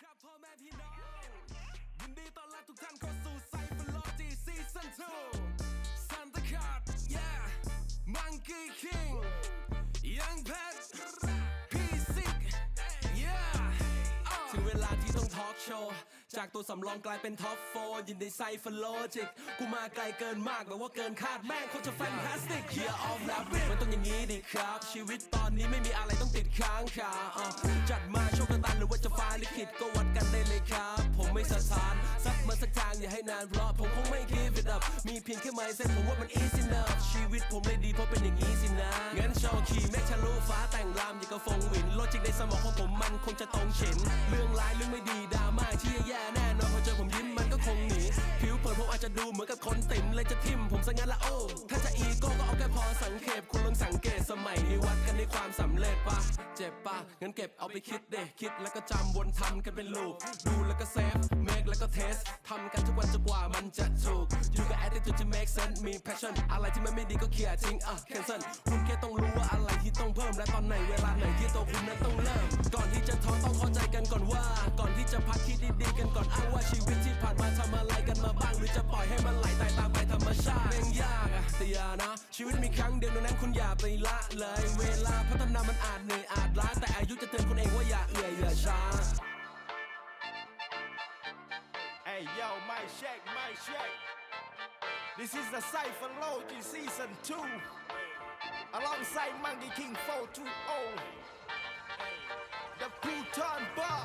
ครับพ่อแม่พี่น้องยินดีต้อนรับทุกท่านเข้าสู่ไซฟลอจีซีซั่น2ซันตาคาร์ด yeah Monkey King ยังแพทพี่ซิก yeah ถึงเวลาที่ต้องทอล์กโชว์ จากตัวสำรองกลายเป็นท็อปโฟยินดีไซฟโลจิกกูมาไกลเกินมากแบบว่าเกินคาดแม่งโคตรจะแฟนตาสติกเฮียออฟแลบมันต้องอย่างนี้ดิครับ ชีวิตตอนนี้ไม่มีอะไรต้องติดค้างคาอะจัดมาโชคกระตันหรือว่าจะฟ้าลิขิตก็วัดกันได้เลยครับ ผมไม่สะทานสักมาสักทางอย่าให้นานเพราะผมคงไม่ give it up มีเพียงแค่ไม้เส้นผมว่ามัน easy enough ชีวิตผมเลยดีเพราะเป็นอย่างนี้สินะงั้นชว์ขี่เมฆทะลุฟ้าแต่งรามอย่างกับฟงหวินโลจิกในสมองของผม มันคงจะตรงเฉินเรื่องร้ายเรื่องไม่ดีดราม่าที่แย่แน่นอนพอเจอผมยิ้มมันก็คงหนีผิวเผินผมอาจจะดูเหมือนกับคนติ่มเลยจะทิ่มผมซะงั้นละโอ้ถ้าจะอีโก้ก็เอาแค่พอสังเขปคุณลองสังเกตสมัยนี้วัดกันในความสำเร็จปะเจ็บปะงั้นเก็บเอาไปคิดเดคิดแล้วก็จำวนทำกันเป็นลูปดูแล้วก็เซฟเมคแล้วก็เทสทำกันทุกวันจนกว่ามันจะถูก อยู่กับ attitude ที่ make sense มี passion อะไรที่มันไม่ดีก็เคลียร์ทิ้งอะ cancel คุณแค่ต้องรู้ว่าอะไรที่ต้องเพิ่มและตอนไหนเวลาไหนที่ตัวคุณนั้นต้องเริ่ม ก่อนที่จะท้อต้องเข้าใจกันก่อนว่า ก่อนที่จะพักคิดดีๆกันก่อนอ้างว่าชีวิตที่ผ่านมาทำอะไรกันมาบ้าง หรือจะปล่อยให้มันไหลตายตามไปธรรมชาติแม่งยากอะแต่อย่านะ ชีวิตมีครั้งเดียวดังนั้นคุณอย่าไปละเลย เวลาพัฒนามันอาจเหนื่อยอาจล้าแต่อายุจะเตือนคุณเองว่าอย่าเอื่อยอย่าช้า Hey yo, my shake, my shake. This is the Cypher Logi Season 2 Alongside Monkey King 420 The Pluton Bar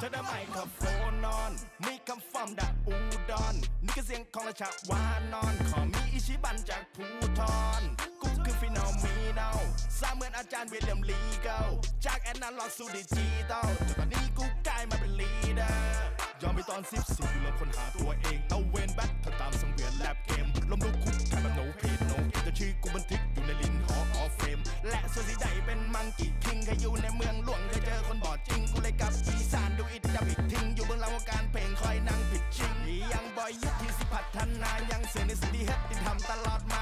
เธอได้ไมโครโฟนนอน มีคำฟอมดักอูดอน นี่ก็เสียงของราชาวานอน ขอมีอิชิบันจากภูทรกู คือฟินอมีเนาสร้างเหมือนอาจารย์วิลเลียมลีเกลจากแอนนาล็อกสู่ดิจิตอลแต่ตอนนี้กูกลายมาเป็นลีเดอร์ยอมไปตอนสิบสี่กูเริ่มค้นหาตัวเองเตาเวนแบทเธอตามสังเวียนแลบเกมล้มลุกคุกแค่แบบโนเพจโนเอแต่ชื่อกูบันทึกอยู่ในลิ้นหอออฟเฟมและส่วนสีใดเป็นมังกี้คิงเคยอยู่ในเมืองหลวงเคยเจอคนบอดจริงกูเลยกลับอีสานดูอิดดับอีกทิ้งอยู่เบื้องหลังวงการเพลงคอยนั่งผิดชิงยังบอยยุคที่สิพัฒนายังเสียในสิ่งที่เฮ็ดที่ทำตลอดมา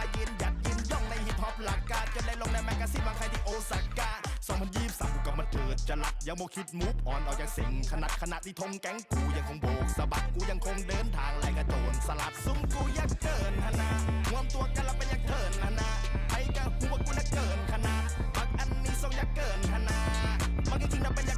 ซีนบางพันยี่สาก้า2023กูก็มาเถิดจะลักยังโมคิดมูฟออนออกจากสิ่งขนาดขนาดที่ธงแก๊งกูยังคงโบกสะบัดกูยังคงเดินทางไล่กระโจนสลัดซุ้มกูยักเกินฮนนาห่วมตัวกันแล้วเป็นยักเกินฮนะไอ้กะหัวกูนักเกินขนาดบักอันนี้ทรงยักเกินฮนะมันก็จริงนะเป็นยัก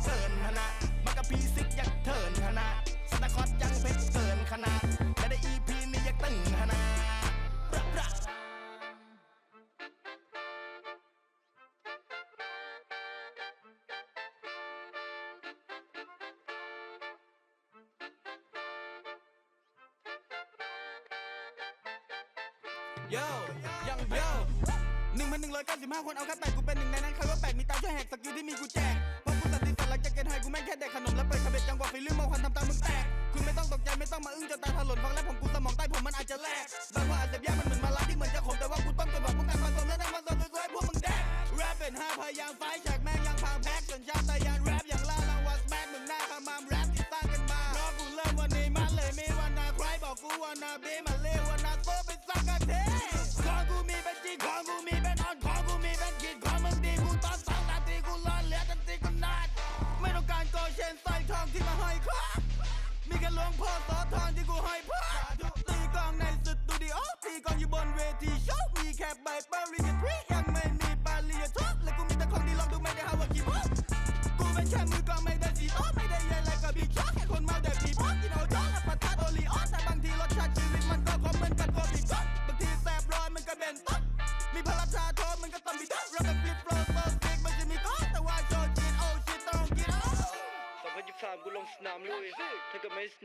โย่ยังโย่หนึ่งพันหนึ่งร้อยเก้าสิบห้าคนเอาแค่แปดกูเป็นหนึ่งในนั้นใครว่าแปลกมีตาช่วยแหกสกิลที่มีกูแจกเพราะกูตัดสินใจหลังจากเกณฑ์ไฮกูแม่งแค่เด็กขนมและเปิดคาเบตจังหวะฟิลลิ่งมองควันทำตามมึงแตก หลวงพ่อโสธรที่กูห้อยพระตีกลองในสตูดิโอตีกลองอยู่บนเวทีโชว์มีแค่ใบปริญญาตรียังไม่มีปริญญาโทและกูมีแต่ของดีลองดูไม่ได้หาว่ากี่พกกูเป็นแค่มือกลองไม่ได้สีโอไม่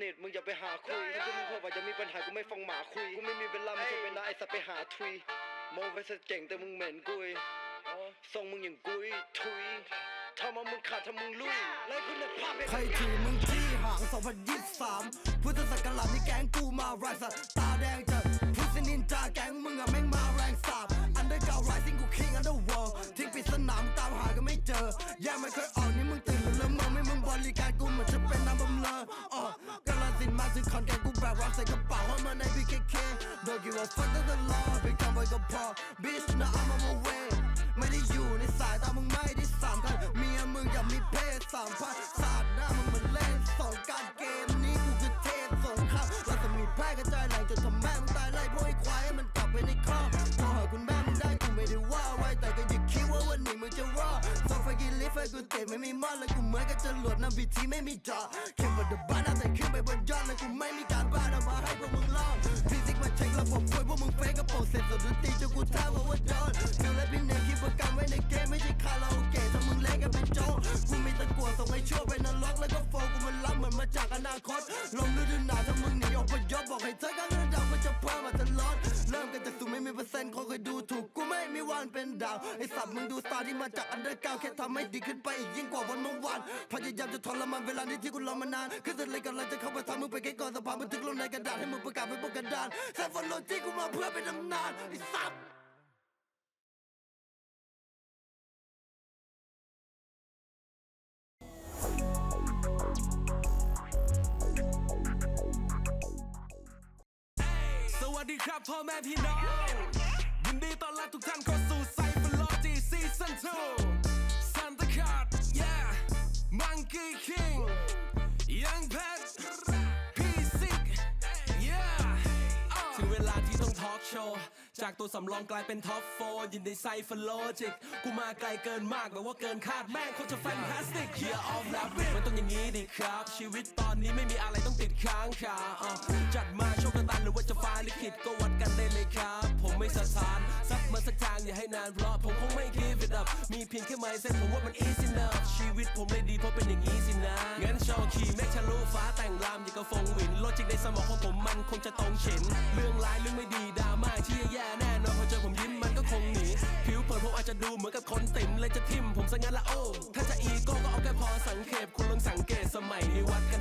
นิทมึงอย่าไปหาคุยถ้ากูมึงพบว่าจะมีปัญหากูไม่ฟังหมาคุยกูไม่มีเวลาไม่ใช่เวลาไอ้สัตว์ไปหาทุยมองไปซะเจ๋งแต่มึงเหม็นกุยทรงมึงอย่างกุยทุยทำมามึงขาดทำมึงลุยไล่คุณภาพให้ใครถือมึงที่ห่าง 2023 พุทธศักราชนี่แก๊งกูมาไรสัตว์ตาแดงจัดพุทธนินจาแก๊งมึงอะแม่งมาแรงสาบอันเดอร์เก่าไรซิงกูคิงอันเดอร์วอลทิ้งปริศนามึงตามหาก็ไม่เจอ แย่ไม่เคยออกนี่มึงตื่นหรือละเมอไม่มึงบริการ คอนแกงกูแบกรับใส่กระเป๋าให้มาใน BKK Don't give a fuck to the law เป็นคำไว้ก็พอ Bitch now I'm on my way ไม่ได้อยู่ในสายตามึงไม่ได้สามกันเมียมึงอย่ามีเพศสามพันสาดหน้ามึงมันเล่นสองการเกมนี้กูคือเทพสงครามราจะมีแพร่กระจายแหล่งจนทำแม่มึงตายไล่พวกไอ้ควายให้มันกลับไปในครอบ ไฟกินลิฟต์ให้กูเตะไม่มีมอดและกูเหมือนกับจรวดนำวิธีไม่มีจอเข้มบนเดอะบ้านแต่ขึ้นไปบนยอดและกูไม่มีการบ้านเอามาให้พวกมึงลองฟิสิกส์มาเช็คระบบคุยพวกมึงเฟกกระโปรงเสร็จสุดดนตรีจนกูท้าว่าว่าโดนฟิลและพี่เนยคิดประกันไว้ในเกมไม่ใช่คาราโอเกะถ้ามึงเล่นกันเป็นโจรกูมีตะกั่วส่งให้ชั่วไปนรกแล้วก็โฟกูมันล้ำเหมือนมาจากอนาคตลมฤดูหนาวถ้ามึงหนีออกไปยศบอกให้เธอกันระดับมันจะเพิ่มมาตลอดเริ่มกันจากศูนย์ไม่มีเปอร์เซ็นต์คนเคยดูถูก กูไม่มีวันเป็นดาว ไอ้สัตว์มึงดูสตาร์ที่มาจากอันเดอร์กราวแค่ทำให้ดีขึ้นไปอีกยิ่งกว่าวันเมื่อวานพยายามจะทรมานเวลานี้ที่กูรอมานานคือสุดเลยกำลังจะเข้าไปทำมึงไปแค่ก่อนสะพานบันทึกลงในกระดาษให้มึงประกาศไว้บนกระดานแซฟฟอนโลจีกูมาเพื่อเป็นตำนานไอ้สัตว์สวัสดีครับพ่อแม่พี่น้องยินดีต้อนรับทุกท่านเข้า ซีซั่น2ซันตาคาร์ด yeah Monkey King ยังแพทพี่ซิก yeah ถึงเวลาที่ต้องทอล์กโชว์จากตัวสำรองกลายเป็นท็อปโฟยินดีไซฟโลจิกกูมาไกลเกินมากแบบว่าเกินคาดแม่งโคตรจะแฟนตาสติก Year of Rabbit มันต้องอย่างนี้ดิครับ ชีวิตตอนนี้ไม่มีอะไรต้องติดค้างคาอะจัดมาโชคชะตาหรือว่าจะฟ้าลิขิตก็วัดกันได้เลยครับ ผมไม่สถาน สักมาสักทางอย่าให้นานเพราะผมคงไม่ give it up มีเพียงแค่ไม้เส้นผมว่ามัน easy enough ชีวิตผมเลยดีเพราะเป็นอย่างนี้สินะ งั้นชอขี่แมฆทะลุฟ้าแต่งรามอย่างกับฟงหวินโลจิกในสมองของผมมันคงจะตรงเฉินเรื่องร้ายเรื่องไม่ดีดราม่าที่แย่แน่นอนพอเจอผมยิ้มมันก็คงหนีผิวเผินผมอาจจะดูเหมือนกับคนติ่มเลยจะทิ่มผมซะงั้นละโอ้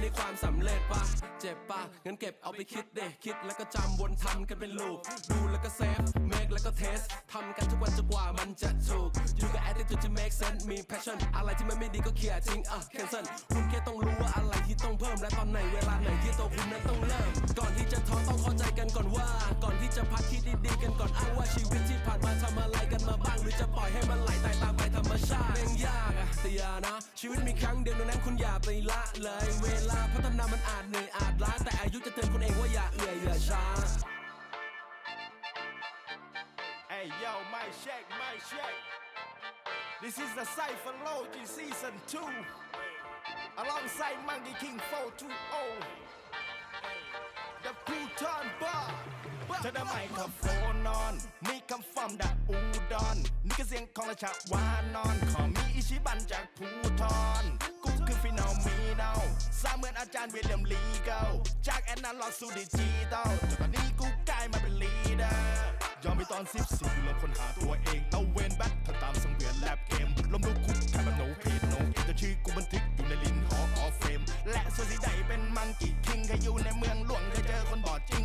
ในความสำเร็จปะเจ็บปะงั้นเก็บเอาไปคิดเดคิดแล้วก็จำวนทำกันเป็นลูปดูแล้วก็เซฟเมคแล้วก็เทสทำกันทุกวันจนกว่ามันจะถูกอยู่กับ attitude ที่ make sense มี passion อะไรที่มันไม่ดีก็เคลียร์ทิ้งอะ cancel คุณแค่ต้องรู้ว่าอะไรที่ต้องเพิ่มและตอนไหนเวลาไหนที่ตัวคุณนั้นต้องเริ่ม ก่อนที่จะท้อต้องเข้าใจกันก่อนว่า ก่อนที่จะพักคิดดีๆกันก่อนอ้างว่าชีวิตที่ผ่านมาทำอะไรกันมาบ้าง หรือจะปล่อยให้มันไหลตายตามไป รรมชาติแม่งยากอะแต่อย่านะ ชีวิตมีครั้งเดียวดังนั้นคุณอย่าไปละเลย เวลาพัฒนามันอาจเหนื่อยอาจล้าแต่อายุจะเตือนคุณเองว่าอย่าเอื่อยอย่าช้า Hey yo, my check, my check. This is the Cypher Logi Season 2. Alongside Monkey King 420. The Pluton Bar. เธอได้ไมโครโฟ นี่ก็เสียงของราชาวานอน ขอมีอิชิบันจากภูทรกูคือฟินอลมีเนาสร้างเหมือนอาจารย์วิลเลียมลีเกลจากแอนนาล็อกสู่ดิจิตอลจนตอนนี้กูกลายมาเป็นลีดเดอร์ยอมไปตอนสิบสี่เริ่มค้นหาตัวเองตะเวนแบททำตามสังเวียนแลบเกมล้มลุกคุกแทบแบบโนเพจโนเอแต่ชื่อกูบันทึกอยู่ในลินหอออฟเฟมและส่วนสีใดเป็นมังกี้คิงเคยอยู่ในเมืองหลวงเคยเจอคนบอดจริง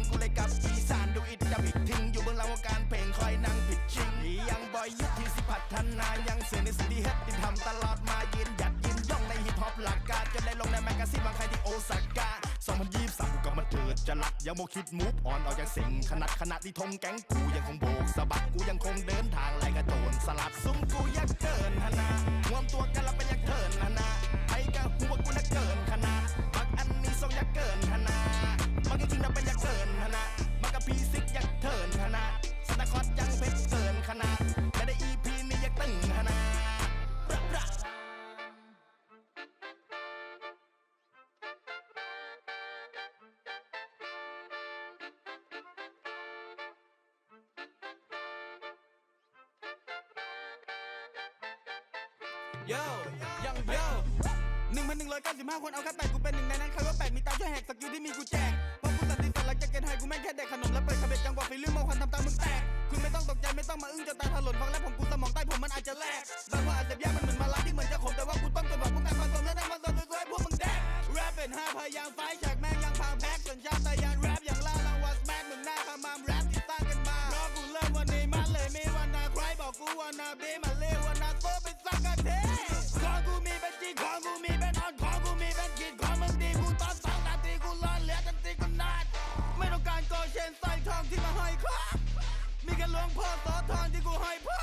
พัฒนายังเสือในสิ่งที่เฮ็ดที่ทำตลอดมายืนหยัดยืนย่องในฮิปฮอปหลักการจนได้ลงในแมกกาซีนบางใครที่โอซาก้า2023กูก็มาเถิดจะลักยังโมคิดมูฟออนออกจากสิ่งขนาดขณะที่ธงแก๊งกูยังคงโบกสะบัดกูยังคงเดินทางไล่กระโจนสลัดซุ้มกูอยากเกินฮะนะรวมตัวกันแล้วเป็นอยากเกินฮะนะไอ้กะหัวกูน่ะเกินขนาด โย่ยังโย่หนึ่งพันหนึ่งร้อยเก้าสิบห้าคนเอาแค่แปดกูเป็นหนึ่งในนั้นใครว่าแปดมีตาช่วยแหกสกิลที่มีกูแจกเพราะกูสันติสัตว์หลักจากเกณฑ์ไฮกูแม่งแค่เด็กขนมและเปิดคาเบจังหวะฟีลื่นเมาควันทำตามึงแตก คุณไม่ต้องตกใจไม่ต้องมาอึ้งจนตาถลนฟังแล้วผมกูสมองใต้ผมมันอาจจะแลกบางว่าอาจจะยากมันเหมือนมาลาที่เหมือนจะขมแต่ว่ากูต้องจนกว่าพวกกันมาสมแล้วได้มาสมสวยๆพวกมึงแดกแรปเป็นห้าพยางไฟฉากแม่งยังพังแพ็กส่วนชาติยานแรปอย่างล่าลังวัสแม็กมึงหน้าขมามแรปที่สร้างกันมาเพราะกูเริ่มวันนี้มันเลยไม่วันนาใครบอกกูวันนาบีมาเลวันนาโซเป็นสักกะเท มีเป็นจริงของกูมีเป็นออนของกูมีเป็นกินของมึงดีกูตอนสองนาทีกูรอนเหลือทันทีกูนานไม่ต้องการโกเชนใส่ทองที่มาห้อยคอมีแค่หลวงพ่อโสธรที่กูให้พ่อ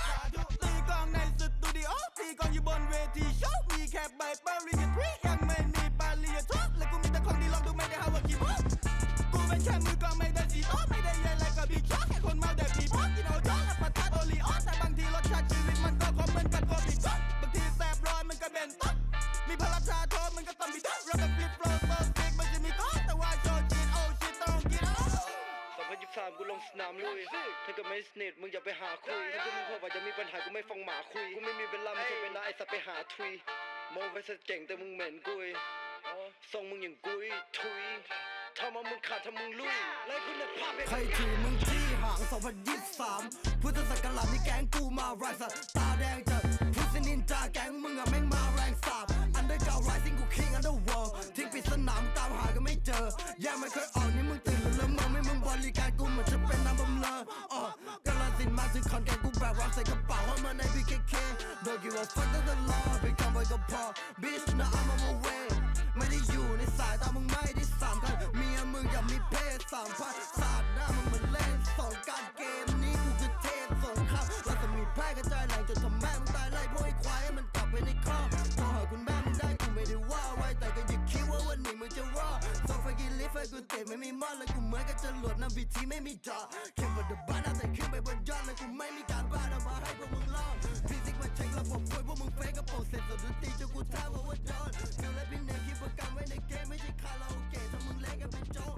ตีกลองในสตูดิโอตีกลองอยู่บนเวทีโชว์มีแค่ใบปริญญาตรียังไม่มีปริญญาโทและกูมีแต่ของดีลองดูไม่ได้หาว่ากี่โมกูเป็นแค่มือกลองไม่ได้สีโตไลงสนามลุย ถ้าเกิดไม่สนิทมึงอย่าไปหาคุย ถ้าเกิดมึงพบว่าจะมีปัญหากูไม่ฟังหมาคุย กูไม่มีเวลาไม่ใช่เวลาไอ้สัตว์ไปหาทุยโมไปซะเจ๋งแต่มึงเหม็นกุยทรงมึงอย่างกุยทุยทำมามึงขาดทำมึงลุยไล่คุณภาพให้ใครถือมึงที่ห่าง 2023 พุทธศักราชนี่แก๊งกูมาไรสัตว์ตาแดงจะพุทธนินจาแก๊งมึงอะแม่งมาแรงสาบอันเดอร์เก่าไรซิงกูคิงอันเดอร์วอลทิ้งปริศนามึงตามหาก็ไม่เจอ แย่ไม่เคยออกนี่มึงตื่น หรือเริ่มมองไม่มึงบริการกูเหมือนจะเป็นน้ำบำเลออ๋อกาลสินมาถึงคอนแกนกูแบกรักใส่กระเป๋าเอามาใน BKK Don't give a fuck ตั้งแต่รอไปคำไว้ก็พอ Bitch now I'm on my way ไม่ได้อยู่ในสายตามึงไม่ได้สามคันเมียมึงอยากมีเพศสามพัน ไม่มีมอดเลยกูเหมือนกับจะลวดนำวิธีไม่มีจอเข็มบนเดอะบ้านเอาแต่ขึ้นไปบนยอดเลยกูไม่มีการบ้านเอามาให้พวกมึงลองฟิสิกส์มาเช็คระบบควยพวกมึงเฟกกระโปเสร็จสดดนตรีจนกูท่าว่าว่าจอดนฟิลและพี่เนมคิดประกันไว้ในเกมไม่ใช่คาราโอเกะถ้ามึงเล่นกันเป็นโจ๊ก